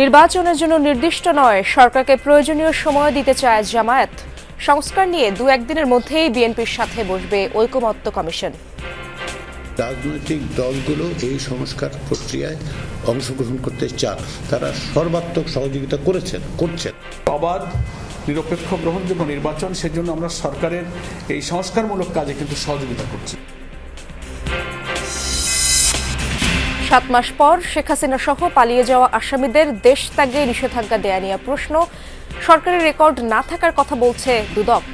নির্বাচনের জন্য নির্দিষ্ট নয় সরকারকে প্রয়োজনীয় সময় দিতে চায় জামায়াত। সংস্কার নিয়ে দু একদিনের মধ্যেই বিএনপির সাথে বসবে ঐকমত্য কমিশন। রাজনৈতিক দলগুলো এই সংস্কার প্রক্রিয়ায় অংশগ্রহণ করতে চান তারা সর্বাত্মক সহযোগিতা করেছেন করছেন। অবাধ নিরপেক্ষ গ্রহণযোগ্য নির্বাচন সেজন্য আমরা সরকারের এই সংস্কারমূলক কাজে কিন্তু সহযোগিতা করছি। সাত মাস পর শেখ হাসিনা সহ পালিয়ে যাওয়া আসামিদের দেশ ত্যাগে নিষেধাজ্ঞা দেয়া নিয়ে প্রশ্ন। সরকারের রেকর্ড না থাকার কথা বলছে দুদক।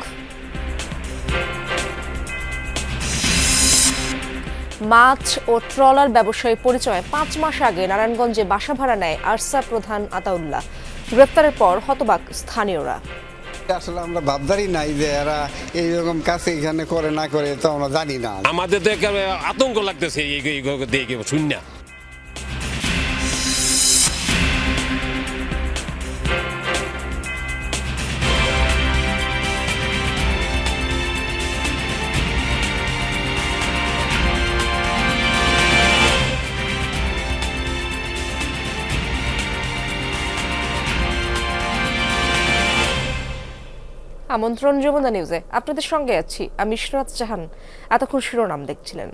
মাছ ও ট্রলার ব্যবসায়ী পরিচয়ে পাঁচ মাস আগে নারায়ণগঞ্জে বাসা ভাড়া নেয় আরসা প্রধান আতাউল্লাহ। গ্রেপ্তারের পর হতবাক স্থানীয়রা। আসলে আমরা ভাবদারি নাই যে এরা এইরকম কাজ এখানে করে না করে তো আমরা জানি না। আমাদের তো আতঙ্ক লাগতেছে এই শূন্য আমন্ত্রণ যমুনা নিউজে আপনাদের সঙ্গে আছি আমি ইশরাত জাহান। এতক্ষণ শিরোনাম দেখছিলেন।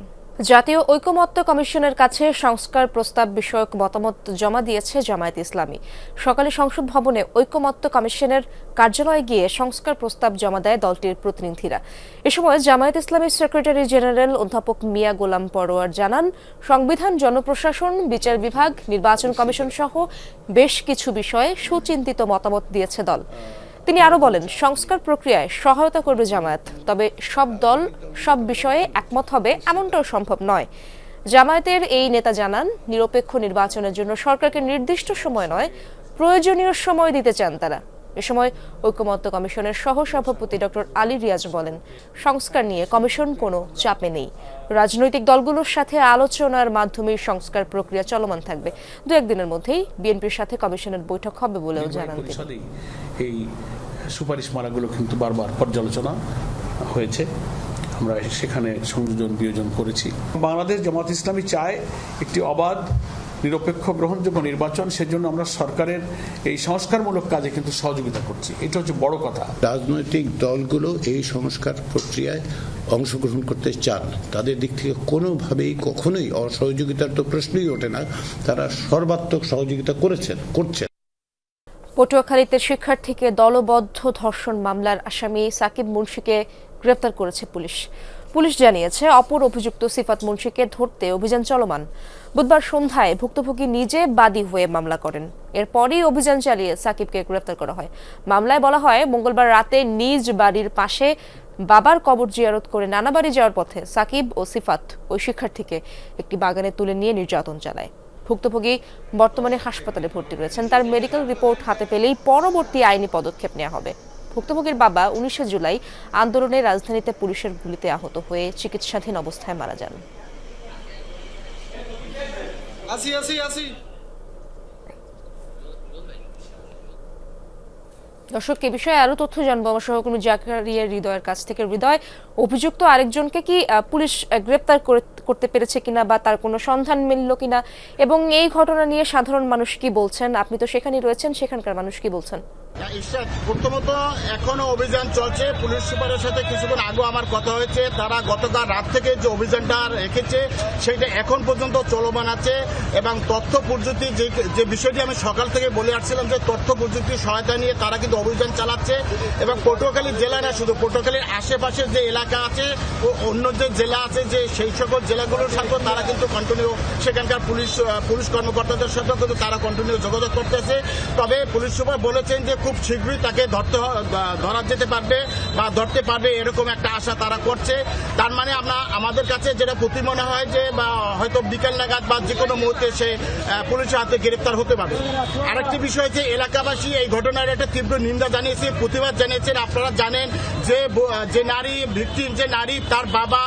জাতীয় ঐকমত্য কমিশনের কাছে সংস্কার প্রস্তাব বিষয়ক মতামত জমা দিয়েছে জামায়াত ইসলামী। সকালে সংসদ ভবনে ঐকমত্য কমিশনের কার্যালয়ে গিয়ে সংস্কার প্রস্তাব জমা দেয় দলটির প্রতিনিধিরা। এ সময় জামায়াত ইসলামীর সেক্রেটারি জেনারেল অধ্যাপক মিয়া গোলাম পরোয়ার জানান, সংবিধান জনপ্রশাসন, বিচার বিভাগ, নির্বাচন কমিশন সহ বেশ কিছু বিষয়ে সুচিন্তিত মতামত দিয়েছে দল। তিনি আরও বলেন, সংস্কার প্রক্রিয়ায় সহায়তা করবে জামায়াত, তবে সব দল, সব বিষয়ে একমত হবে এমনটাও সম্ভব নয়। জামায়াতের এই নেতা জানান, নিরপেক্ষ নির্বাচনের জন্য সরকারকে নির্দিষ্ট সময় নয়, প্রয়োজনীয় সময় দিতে চান তারা। এ সময় ঐকমত্য কমিশনের সহ সভাপতি ডক্টর আলী রিয়াজ বলেন সংস্কার নিয়ে কমিশন কোনো চাপে নেই। রাজনৈতিক দলগুলোর সাথে আলোচনার মাধ্যমে সংস্কার প্রক্রিয়া চলমান থাকবে। দু একদিনের মধ্যেই বিএনপির সাথে কমিশনের বৈঠক হবে বলেও জানান তিনি। এই সুপারিশ মারাগুলো কিন্তু বারবার পর্যালোচনা হয়েছে। আমরা সেখানে সংযোজন বিয়োজন করেছি। বাংলাদেশ জামাত ইসলামী চায় একটি অবাধ নিরপেক্ষ গ্রহণযোগ্য নির্বাচন সেজন্য আমরা সরকারের এই সংস্কারমূলক কাজে কিন্তু সহযোগিতা করছি। এটা হচ্ছে বড় কথা। রাজনৈতিক দলগুলো এই সংস্কার প্রক্রিয়ায় অংশগ্রহণ করতে চান তাদের দিক থেকে কোনোভাবেই কখনোই অসহযোগিতার তো প্রশ্নই ওঠে না তারা সর্বাত্মক সহযোগিতা করেছেন করছেন। পটুয়াখালীতে শিক্ষার্থীকে দলবদ্ধ ধর্ষণ মামলার আসামি সাকিব মুন্সিকে গ্রেপ্তার করেছে পুলিশ। পুলিশ জানিয়েছে, অপর অভিযুক্ত সিফাত মুন্সিকে ধরতে অভিযান চলমান। বুধবার সন্ধ্যায় ভুক্তভোগী নিজে বাদী হয়ে মামলা করেন। এরপরই অভিযান চালিয়ে সাকিবকে গ্রেপ্তার করা হয়। মামলায় বলা হয়, মঙ্গলবার রাতে নিজ বাড়ির পাশে বাবার কবর জিয়ারত করে নানা বাড়ি যাওয়ার পথে সাকিব ও সিফাত ওই শিক্ষার্থীকে একটি বাগানে তুলে নিয়ে নির্যাতন চালায়। ভুক্তভোগী বর্তমানে হাসপাতালে ভর্তি রয়েছেন। তার মেডিকেল রিপোর্ট হাতে পেলেই পরবর্তী আইনি পদক্ষেপ নেওয়া হবে। ভুক্তভোগীর বাবা উনিশে জুলাই আন্দোলনে রাজধানীতে পুলিশের গুলিতে আহত হয়ে চিকিৎসাধীন অবস্থায় মারা যান। আসি আসি আসি। দর্শক এ বিষয়ে আরও তথ্য জানব। আমার সহকর্মী জাকারিয়া হৃদয়ের কাছ থেকে। হৃদয় অভিযুক্ত আরেকজনকে কি পুলিশ গ্রেপ্তার করতে পেরেছে কিনা বা তার কোনো সন্ধান মিলল কিনা? এবং এই ঘটনা নিয়ে সাধারণ মানুষ কি বলছেন? আপনি তো সেখানেই রয়েছেন সেখানকার মানুষ কি বলছেন? প্রথমত এখনও অভিযান চলছে। পুলিশ সুপারের সাথে কিছুক্ষণ আগে আমার কথা হয়েছে। তারা গতকাল রাত থেকে যে অভিযানটা রেখেছে, সেটা এখন পর্যন্ত চলমান আছে এবং তথ্য প্রযুক্তি যে বিষয়টি আমি সকাল থেকে বলে আসছিলাম যে তথ্য প্রযুক্তির সহায়তা নিয়ে তারা কিন্তু অভিযান চালাচ্ছে এবং পটুয়াখালী জেলা না শুধু, পটুয়াখালীর আশেপাশের যে এলাকা আছে ও অন্য যে জেলা আছে যে সেই সকল জেলাগুলোর সাথে তারা কিন্তু কন্টিনিউ সেখানকার পুলিশ পুলিশ কর্মকর্তাদের সাথে কিন্তু তারা কন্টিনিউ যোগাযোগ করতেছে। তবে পুলিশ সুপার বলেছেন যে খুব শীঘ্রই তাকে ধরতে ধরা যেতে পারবে বা ধরতে পারবে এরকম একটা আশা তারা করছে। তার মানে আমরা আমাদের কাছে যেটা প্রতি মনে হয় যে, বা হয়তো বিকেল নাগাদ বা যে কোনো মুহূর্তে সে পুলিশের হাতে গ্রেপ্তার হতে পারবে আরেকটি বিষয় যে এলাকাবাসী এই ঘটনার একটা তীব্র নিন্দা জানিয়েছে, প্রতিবাদ জানিয়েছেন। আপনারা জানেন যে যে নারী, ভিকটিম যে নারী, তার বাবা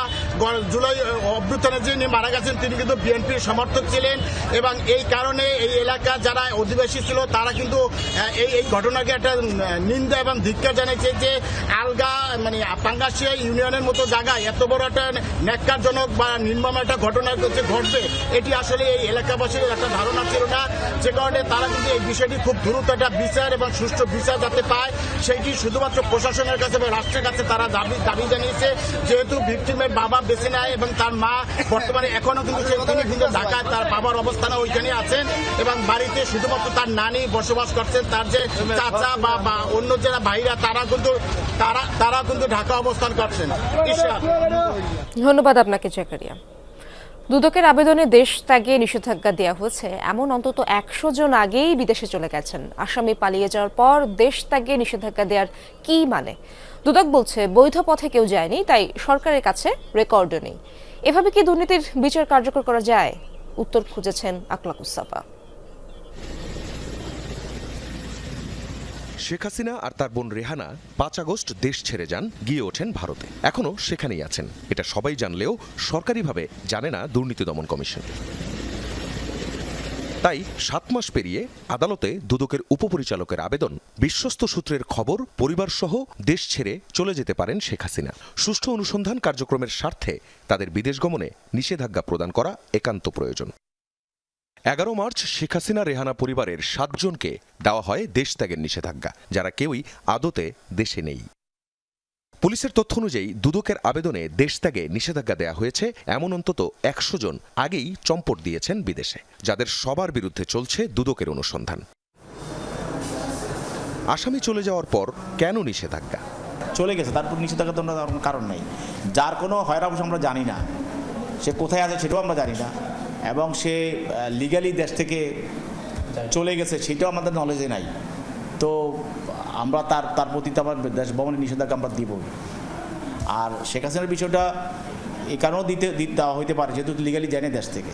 জুলাই অভ্যুত্থানে যিনি মারা গেছেন, তিনি কিন্তু বিএনপির সমর্থক ছিলেন এবং এই কারণে এই এলাকা যারা অধিবাসী ছিল, তারা কিন্তু এই এই ঘটনাকে একটা নিন্দা এবং ধিক্কার জানিয়েছে যে আলগা মানে পাঙ্গাসিয়া ইউনিয়নের মতো জায়গায় এত বড় একটা ন্যাক্কারজনক বা নির্মম একটা ঘটনা ঘটবে। এটি আসলে এই এলাকাবাসীর একটা ধারণা ছিল না। যে কারণে তারা কিন্তু এই বিষয়টি খুব দ্রুত একটা বিচার এবং সুষ্ঠু বিচার যাতে পায় সেইটি শুধুমাত্র প্রশাসনের কাছে এবং রাষ্ট্রের কাছে তারা দাবি দাবি জানিয়েছে। যেহেতু ভিক্টিমের বাবা বেঁচে নেয় এবং তার মা বর্তমানে এখনও কিন্তু তিনি কিন্তু ঢাকায় তার বাবার অবস্থানে ওইখানে আছেন এবং বাড়িতে শুধুমাত্র তার নানি বসবাস করছেন তার যে চাচা বা অন্য যারা ভাইরা, তারা কিন্তু তারা তারা কিন্তু ঢাকা অবস্থান করছেন। ধন্যবাদ আপনাকে, জাকারিয়া। দুদকের আবেদনে দেশ ত্যাগে নিষেধাজ্ঞা দেওয়া হয়েছে। এমন অন্তত একশো জন আগেই বিদেশে চলে গেছেন। আসামি পালিয়ে যাওয়ার পর দেশ ত্যাগে নিষেধাজ্ঞা দেওয়ার কি মানে? দুদক বলছে, বৈধ পথে কেউ যায়নি, তাই সরকারের কাছে রেকর্ডও নেই। এভাবে কি দুর্নীতির বিচার কার্যকর করা যায়? উত্তর খুঁজেছেন আকলাকুসাফা শেখ হাসিনা আর তার বোন রেহানা পাঁচ আগস্ট দেশ ছেড়ে যান, গিয়ে ওঠেন ভারতে। এখনও সেখানেই আছেন। এটা সবাই জানলেও সরকারিভাবে জানে না দুর্নীতি দমন কমিশন। তাই সাত মাস পেরিয়ে আদালতে দুদকের উপপরিচালকের আবেদন, বিশ্বস্ত সূত্রের খবর, পরিবারসহ দেশ ছেড়ে চলে যেতে পারেন শেখ হাসিনা। সুষ্ঠু অনুসন্ধান কার্যক্রমের স্বার্থে তাদের বিদেশ গমনে নিষেধাজ্ঞা প্রদান করা একান্ত প্রয়োজন। এগারো মার্চ শেখ হাসিনা রেহানা পরিবারের সাতজনকে দেওয়া হয় দেশ ত্যাগের নিষেধাজ্ঞা, যারা কেউই আদতে দেশে নেই। পুলিশের তথ্য অনুযায়ী দুদকের আবেদনে দেশ ত্যাগে নিষেধাজ্ঞা দেওয়া হয়েছে, এমন অন্তত একশো জন আগেই চম্পট দিয়েছেন বিদেশে, যাদের সবার বিরুদ্ধে চলছে দুদকের অনুসন্ধান। আসামি চলে যাওয়ার পর কেন নিষেধাজ্ঞা? চলে গেছে, তারপর নিষেধাজ্ঞা কারণ নেই। যার কোনো হয়রাবশ আমরা জানি না। সে কোথায় আছে সেটাও আমরা জানি না। এবং সে লিগালি দেশ থেকে চলে গেছে সেটাও আমাদের নলেজে নাই। তো আমরা তার তার প্রতি তো আমার দেশ ভ্রমণের নিষেধাজ্ঞা আমরা দিব। আর শেখ হাসিনার বিষয়টা এ কারণেও দিতে দিতে দেওয়া হইতে পারে যেহেতু লিগালি জানে দেশ থেকে।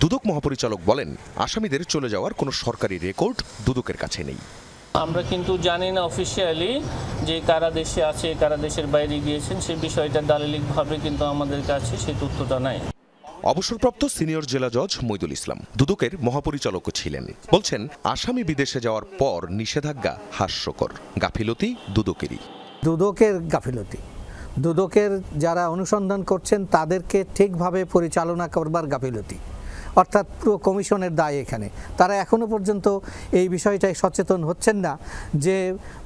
দুদক মহাপরিচালক বলেন আসামিদের চলে যাওয়ার কোনো সরকারি রেকর্ড দুদকের কাছে নেই। আমরা কিন্তু জানি না অফিসিয়ালি যে কারা দেশে আছে কারা দেশের বাইরে গিয়েছেন সে বিষয়টা দালিলিকভাবে কিন্তু আমাদের কাছে সেই তথ্যটা নাই। অবসরপ্রাপ্ত সিনিয়র জেলা জজ মইদুল ইসলাম দুদকের মহাপরিচালকও ছিলেন। বলছেন, আসামি বিদেশে যাওয়ার পর নিষেধাজ্ঞা হাস্যকর। গাফিলতি দুদকেরই। দুদকের গাফিলতি। দুদকের যারা অনুসন্ধান করছেন, তাদেরকে ঠিকভাবে পরিচালনা করবার গাফিলতি। অর্থাৎ পুরো কমিশনের দায় এখানে। তারা এখনও পর্যন্ত এই বিষয়টায় সচেতন হচ্ছেন না যে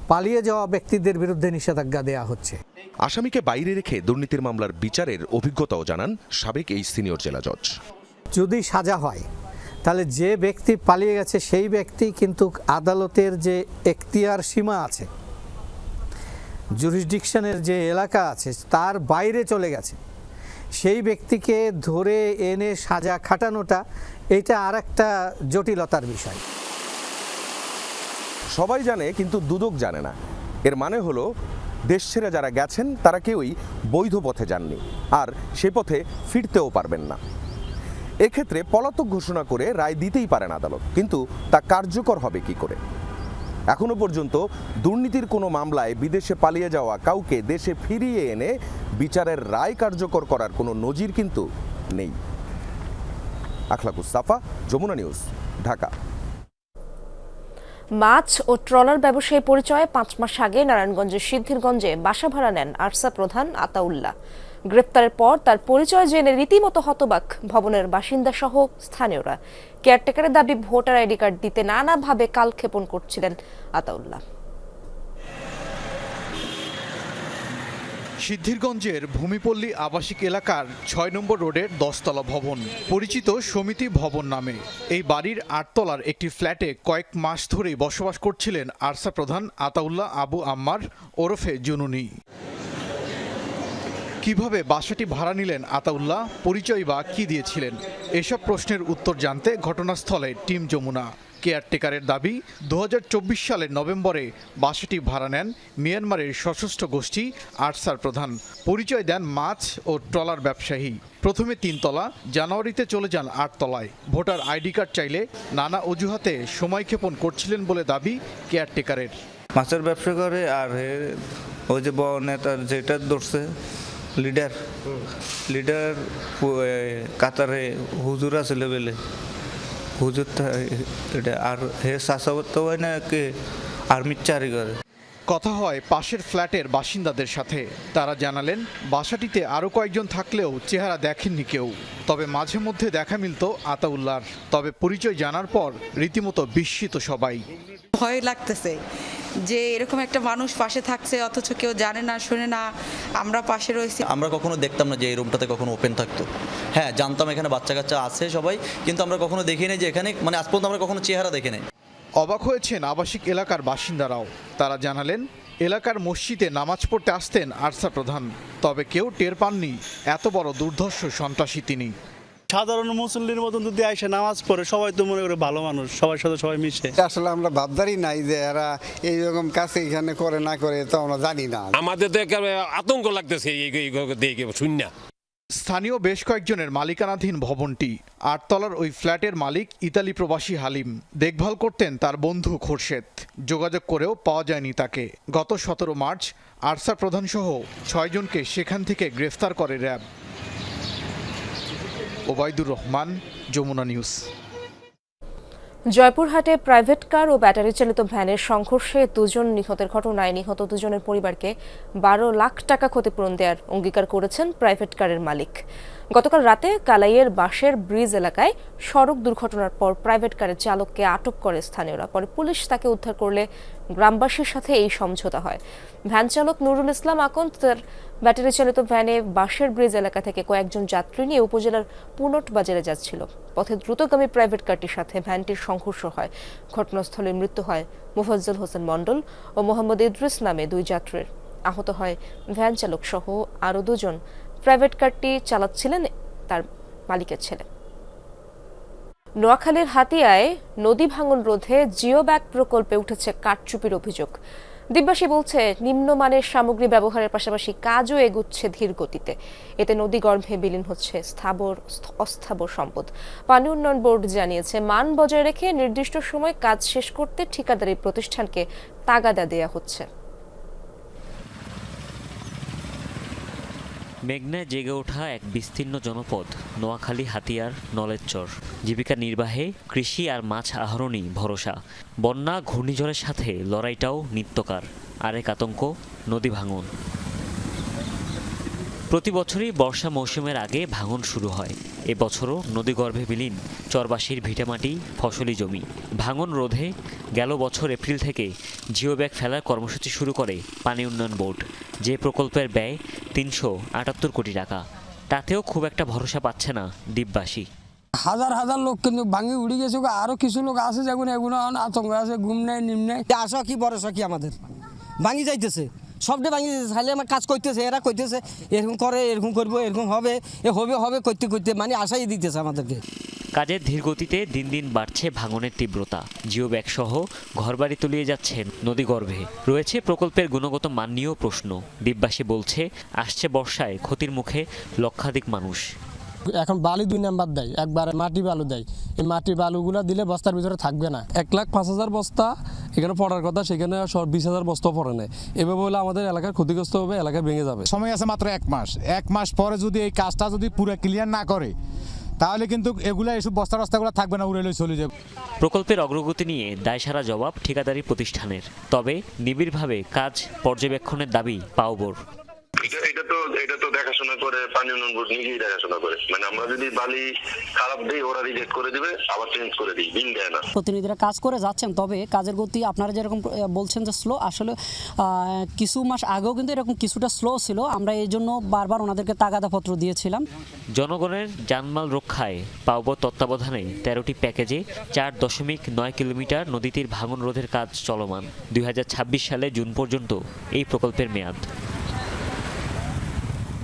পালিয়ে যাওয়া ব্যক্তিদের বিরুদ্ধে নিষেধাজ্ঞা দেওয়া হচ্ছে। আসামিকে বাইরে রেখে দুর্নীতির মামলার বিচারের অভিজ্ঞতাও জানান সাবেক এই সিনিয়র জেলা জজ। যদি সাজা হয় তাহলে যে ব্যক্তি পালিয়ে গেছে সেই ব্যক্তি কিন্তু আদালতের যে এখতিয়ার সীমা আছে জুরিসডিকশনের যে এলাকা আছে তার বাইরে চলে গেছে। সেই ব্যক্তিকে ধরে এনে সাজা খাটানোটা এটা আর একটা জটিলতার বিষয়। সবাই জানে কিন্তু দুদক জানে না। এর মানে হলো, দেশ ছেড়ে যারা গেছেন, তারা কেউই বৈধ পথে যাননি আর সে পথে ফিরতেও পারবেন না। এক্ষেত্রে পলাতক ঘোষণা করে রায় দিতেই পারেন আদালত, কিন্তু তা কার্যকর হবে কি করে? এখনও পর্যন্ত দুর্নীতির কোনো মামলায় বিদেশে পালিয়ে যাওয়া কাউকে দেশে ফিরিয়ে এনে বিচারের রায় কার্যকর করার কোনো নজির কিন্তু নেই। আখলাকুস সাফা, যমুনা নিউজ, ঢাকা। মাছ ও ট্রলার ব্যবসায়ী পরিচয়ে পাঁচ মাস আগে নারায়ণগঞ্জের সিদ্ধিরগঞ্জে বাসা ভাড়া নেন আরসা প্রধান আতাউল্লাহ। গ্রেপ্তারের পর তার পরিচয় জেনে রীতিমতো হতবাক ভবনের বাসিন্দা সহ স্থানীয়রা। কেয়ারটেকারের দাবি, ভোটার আইডি কার্ড দিতে নানাভাবে কালক্ষেপণ করছিলেন আতাউল্লাহ। সিদ্ধিরগঞ্জের ভূমিপল্লী আবাসিক এলাকার ছয় নম্বর রোডের দশতলা ভবন, পরিচিত সমিতি ভবন নামে। এই বাড়ির আটতলার একটি ফ্ল্যাটে কয়েক মাস ধরেই বসবাস করছিলেন আরসা প্রধান আতাউল্লাহ আবু আম্মার ওরফে জুনুনি। কীভাবে বাসাটি ভাড়া নিলেন আতাউল্লাহ? পরিচয় বা কি দিয়েছিলেন? এসব প্রশ্নের উত্তর জানতে ঘটনাস্থলে টিম যমুনা। কেয়ারটেকারের দাবি, দু হাজার চব্বিশ সালের নভেম্বরে বাসাটি ভাড়া নেন মিয়ানমারের সশস্ত্র গোষ্ঠী আটসার প্রধান। পরিচয় দেন মাছ ও ট্রলার ব্যবসায়ী। প্রথমে তিনতলা, জানুয়ারিতে চলে যান আটতলায়। ভোটার আইডি কার্ড চাইলে নানা অজুহাতে সময়ক্ষেপণ করছিলেন বলে দাবি কেয়ারটেকারের। মাছের ব্যবসা করে আর ওই যে নেতার যেটা ধরছে লিডার লিডার কাতারে হুজুর আছে লেভেলে। হুজুর এটা আর হে শাসক তো হয় না কে? আর্মির চারি করে কথা হয় পাশের ফ্ল্যাটের বাসিন্দাদের সাথে। তারা জানালেন বাসাটিতে আরও কয়েকজন থাকলেও চেহারা দেখেননি কেউ। তবে মাঝে মধ্যে দেখা মিলত আতাউল্লাহর। তবে পরিচয় জানার পর রীতিমতো বিস্মিত সবাই। ভয় লাগতেছে। যে এরকম একটা মানুষ পাশে থাকছে অথচ কেউ জানে না শুনে না আমরা পাশে রয়েছি। আমরা কখনো দেখতাম না যে এই রুমটাতে কখনো ওপেন থাকতো। হ্যাঁ জানতাম এখানে বাচ্চা কাচ্চা আছে সবাই কিন্তু আমরা কখনো দেখিনি যে এখানে মানে আজ পর্যন্ত আমরা কখনো চেহারা দেখি নাই। অবাক হয়েছেন আবাসিক এলাকার বাসিন্দারাও। তারা জানালেন এলাকার মসজিদে নামাজ পড়তে আসতেন আরসা প্রধান তবে কেউ টের পাননি এত বড় দুর্ধর্ষ সন্ত্রাসী তিনি। সাধারণ মুসল্লির মতন যদি আইসে নামাজ পড়ে সবাই তো মনে করে ভালো মানুষ সবার সাথে সবাই মিশে। আসলে আমরা ভাবদারি নাই যে এরা এইরকম কাছে এখানে করে না করে তো আমরা জানি না। আমাদের তো একেবারে আতঙ্ক লাগতেছে এই শূন্য স্থানীয় বেশ কয়েকজনের মালিকানাধীন ভবনটি আটতলার ওই ফ্ল্যাটের মালিক ইতালি প্রবাসী হালিম। দেখভাল করতেন তার বন্ধু খোরশেদ। যোগাযোগ করেও পাওয়া যায়নি তাকে। গত সতেরো মার্চ আরসা প্রধানসহ ছয়জনকে সেখান থেকে গ্রেফতার করে র্যাব। ওবায়দুর রহমান, যমুনা নিউজ। জয়পুরহাটে প্রাইভেট কার ও ব্যাটারি চালিত ভ্যানের সংঘর্ষে দুজন নিহতের ঘটনায় নিহত দুজনের পরিবারকে বারো লাখ টাকা ক্ষতিপূরণ দেওয়ার অঙ্গীকার করেছেন প্রাইভেট কারের মালিক। গতকাল রাতে কালাইয়ের বাঁশের ব্রিজ এলাকায় সড়ক দুর্ঘটনার পর প্রাইভেট কারের চালককে আটক করে স্থানীয়রা। পরে পুলিশ তাকে উদ্ধার করলে গ্রামবাসীর সাথে এই সমঝোতা হয়। ভ্যান চালক নুরুল ইসলাম আকন্দ তার ব্যাটারি চালিত ভ্যানে বাঁশের ব্রিজ এলাকা থেকে কয়েকজন যাত্রী নিয়ে উপজেলার পুনট বাজারে যাচ্ছিল। পথে দ্রুতগামী প্রাইভেট কারটির সাথে ভ্যানটির সংঘর্ষ হয়। ঘটনাস্থলে মৃত্যু হয় মুফাজ্জল হোসেন মণ্ডল ও মোহাম্মদ ইদ্রিস নামে দুই যাত্রীর। আহত হয় ভ্যান চালক সহ আরও দুজন। প্রাইভেট কারটি চালাচ্ছিলেন তার মালিকের ছেলে। নোয়াখালীর হাতিয়ায় নদী ভাঙন রোধে জিও ব্যাগ প্রকল্পে উঠেছে কাঠচুপির অভিযোগ। দিব্যাসী বলছে, নিম্নমানের সামগ্রী ব্যবহারের পাশাপাশি কাজও এগুচ্ছে ধীর গতিতে। এতে নদী গর্ভে বিলীন হচ্ছে স্থাবর, অস্থাবর সম্পদ। পানি উন্নয়ন বোর্ড জানিয়েছে, মান বজায় রেখে নির্দিষ্ট সময় কাজ শেষ করতে ঠিকাদারি প্রতিষ্ঠানকে তাগাদা দেয়া হচ্ছে। মেঘনায় জেগে ওঠা এক বিস্তীর্ণ জনপদ, নোয়াখালী, হাতিয়ার নলেরচর জীবিকা নির্বাহে, কৃষি আর মাছ আহরণই ভরসা। বন্যা, ঘূর্ণিঝড়ের সাথে লড়াইটাও নিত্যকার। আরেক আতঙ্ক, নদী ভাঙন। প্রতি বছরই বর্ষা মৌসুমের আগে ভাঙন শুরু হয়। এবছরও নদীগর্ভে বিলীন, চরবাসীর ভিটামাটি ফসলি জমি। ভাঙন রোধে গেল বছর এপ্রিল থেকে জিও ব্যাগ ফেলার কর্মসূচি শুরু করে পানি উন্নয়ন বোর্ড। যে প্রকল্পের ব্যয় তিনশো আটাত্তর কোটি টাকা, তাতেও খুব একটা ভরসা পাচ্ছে না দ্বীপবাসী। হাজার হাজার লোক কিন্তু ভাঙি উড়ে গেছে আরও কিছু লোক আছে যেগুলো এগুলো আতঙ্ক আছে, ঘুম নেই, নিম নেই। আশা কি, ভরসা কি আমাদের? ভাঙি যাইতেছে। সবটা ভাঙি খালি আমার কাজ করতেছে এরা করতেছে এরকম করে, এরকম করব, এরকম হবে, এ হবে হবে করতে করতে মানে আশাই দিতেছে আমাদেরকে। কাজের ধীরগতিতে দিন দিন বাড়ছে ভাঙনের তীব্রতা। জিও ব্যাগ সহ ঘরবাড়ি তলিয়ে যাচ্ছেন নদীগর্ভে রয়েছে প্রকল্পের গুণগত মান নিয়েও প্রশ্ন। দ্বীপবাসী বলছে, আসছে বর্ষায় ক্ষতির মুখে লক্ষাধিক মানুষ। এখন বালি দুই নাম্বার দেয় একবার মাটি বালু দেয়। এই মাটি বালুগুলো দিলে বস্তার ভিতরে থাকবে না। এক লাখ পাঁচ হাজার বস্তা এখানে পড়ার কথা সেখানে বিশ হাজার বস্তা পড়ে নেয় এভাবে হলে আমাদের এলাকার ক্ষতিগ্রস্ত হবে এলাকা ভেঙে যাবে। সময় আছে মাত্র এক মাস। এক মাস পরে যদি এই কাজটা যদি পুরো ক্লিয়ার না করে তাহলে কিন্তু এগুলা এসব বস্তা টস্তাগুলো থাকবে না উড়ে লই চলে যাবে। প্রকল্পের অগ্রগতি নিয়ে দায়সারা জবাব ঠিকাদারি প্রতিষ্ঠানের। তবে নিবিড়ভাবে কাজ পর্যবেক্ষণের দাবি পাওবর। এটা তো এটা তো দেখাশোনা করে পানি উন্নয়ন বোর্ড নিজেই দেখাশোনা করে। মানে আমরা যদি বালি খারাপ দিই ওরা রিজেক্ট করে দিবে আবার চেঞ্জ করে দিই বিল দেয় না। প্রতিনিধিরা কাজ করে যাচ্ছেন তবে কাজের গতি আপনারা যেরকম বলছেন যে স্লো আসলে আহ, কিছু মাস আগেও কিন্তু এরকম কিছুটা স্লো ছিল। আমরা এই জন্য বারবার ওনাদেরকে তাগাদাপত্র দিয়েছিলাম। জনগণের জানমাল রক্ষায় পাওবর তত্ত্বাবধানে তেরোটি প্যাকেজে চার দশমিক নয় কিলোমিটার নদীটির ভাঙন রোধের কাজ চলমান। দুই হাজার ছাব্বিশ সালে জুন পর্যন্ত এই প্রকল্পের মেয়াদ।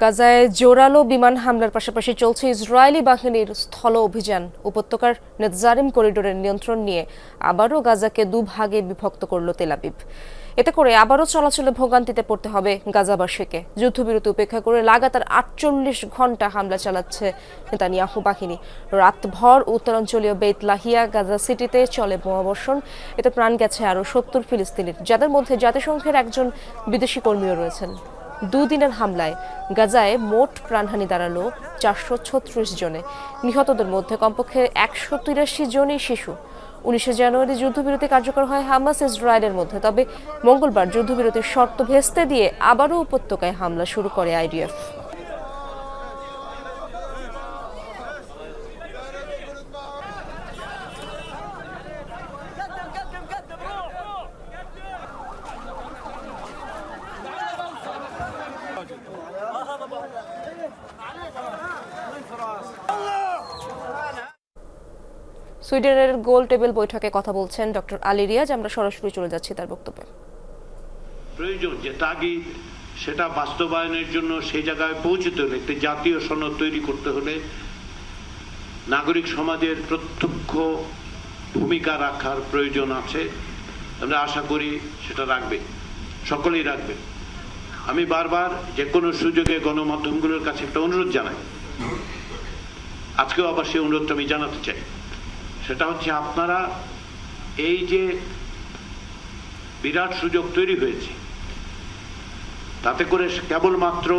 গাজায় জোরালো বিমান হামলার পাশাপাশি চলছে ইসরায়েলি বাহিনীর স্থল অভিযান। উপত্যকার নেজারিম করিডোরের নিয়ন্ত্রণ নিয়ে আবারও গাজাকে দুভাগে বিভক্ত করল তেলাবিব এতে করে আবারও চলাচলে ভোগান্তিতে পড়তে হবে গাজাবাসীকে। যুদ্ধবিরতি উপেক্ষা করে লাগাতার আটচল্লিশ ঘণ্টা হামলা চালাচ্ছে নেতানিয়াহু বাহিনী। রাতভর উত্তরাঞ্চলীয় বেত লাহিয়া গাজা সিটিতে চলে বোমাবর্ষণ এতে প্রাণ গেছে আরও সত্তর ফিলিস্তিনির, যাদের মধ্যে জাতিসংঘের একজন বিদেশি কর্মীও রয়েছেন। দুদিনের হামলায় গাজায় মোট প্রাণহানি দাঁড়াল চারশো ছত্রিশ জনে। নিহতদের মধ্যে কমপক্ষে একশো তিরাশি জনই শিশু। উনিশে জানুয়ারি যুদ্ধবিরতি কার্যকর হয় হামাস ইসরায়েলের মধ্যে, তবে মঙ্গলবার যুদ্ধবিরতির শর্ত ভেস্তে দিয়ে আবারও উপত্যকায় হামলা শুরু করে আইডিএফ। সুইডেনের গোল টেবিল বৈঠকে কথা বলছেন ডক্টর আলী রিয়াজ। আমরা সরাসরি চলে যাচ্ছি তার বক্তব্যে। প্রয়োজন যে তাগিদ সেটা বাস্তবায়নের জন্য সেই জায়গায় পৌঁছতে হলে, একটি জাতীয় সনদ তৈরি করতে হলে নাগরিক সমাজের প্রত্যক্ষ ভূমিকা রাখার প্রয়োজন আছে। আমরা আশা করি সেটা রাখবে। সকলেই রাখবে। আমি বারবার যে কোনো সুযোগে গণমাধ্যমগুলোর কাছে একটা অনুরোধ জানাই। আজকেও আবার সেই অনুরোধটা আমি জানাতে চাই। সেটা হচ্ছে আপনারা এই যে বিরাট সুযোগ তৈরি হয়েছে, তাতে করে কেবলমাত্র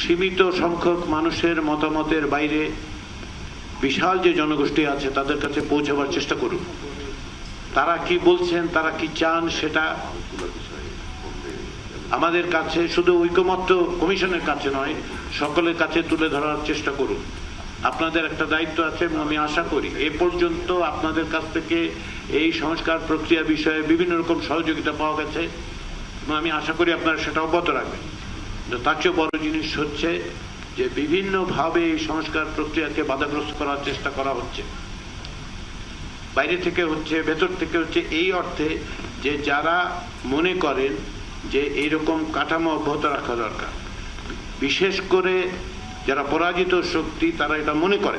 সীমিত সংখ্যক মানুষের মতামতের বাইরে বিশাল যে জনগোষ্ঠী আছে তাদের কাছে পৌঁছাবার চেষ্টা করুন। তারা কি বলছেন, তারা কি চান সেটা আমাদের কাছে শুধু ঐকমত্য কমিশনের কাছে নয়, সকলের কাছে তুলে ধরার চেষ্টা করুন। আপনাদের একটা দায়িত্ব আছে আমি আশা করি এ পর্যন্ত আপনাদের কাছ থেকে এই সংস্কার প্রক্রিয়া বিষয়ে বিভিন্ন রকম সহযোগিতা পাওয়া গেছে আমি আশা করি আপনারা সেটা অব্যাহত রাখবেন। তার চেয়ে বড় জিনিস হচ্ছে যে বিভিন্নভাবে এই সংস্কার প্রক্রিয়াকে বাধাগ্রস্ত করার চেষ্টা করা হচ্ছে। বাইরে থেকে হচ্ছে, ভেতর থেকে হচ্ছে, এই অর্থে যে যারা মনে করেন যে এইরকম কাঠামো অব্যাহত রাখা দরকার। বিশেষ করে যারা পরাজিত শক্তি, তারা এটা মনে করে।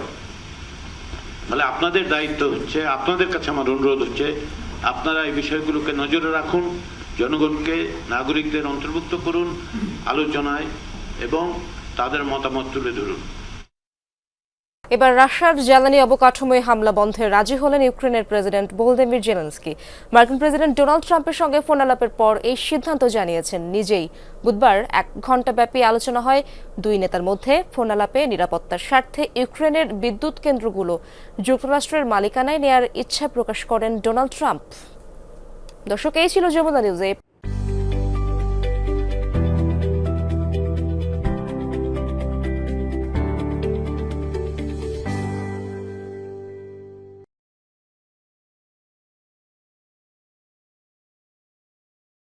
তাহলে আপনাদের দায়িত্ব হচ্ছে, আপনাদের কাছে আমার অনুরোধ হচ্ছে, আপনারা এই বিষয়গুলোকে নজরে রাখুন, জনগণকে, নাগরিকদের অন্তর্ভুক্ত করুন, আলোচনায়, এবং তাদের মতামত তুলে ধরুন। এবার রাশিয়ার জ্বালানি অবকাঠামোয় হামলা বন্ধে রাজি হলেন ইউক্রেনের প্রেসিডেন্ট ভোলদিমির জেলেন্সকি। মার্কিন প্রেসিডেন্ট ডোনাল্ড ট্রাম্পের সঙ্গে ফোন আলাপের পর এই সিদ্ধান্ত জানিয়েছেন নিজেই। বুধবার এক ঘণ্টাব্যাপী আলোচনা হয় দুই নেতার মধ্যে। ফোন আলাপে নিরাপত্তার স্বার্থে ইউক্রেনের বিদ্যুৎ কেন্দ্রগুলো যুক্তরাষ্ট্রের মালিকানায় নেয়ার ইচ্ছা প্রকাশ করেন ডোনাল্ড ট্রাম্প। দর্শক, এই ছিল যমুনা নিউজে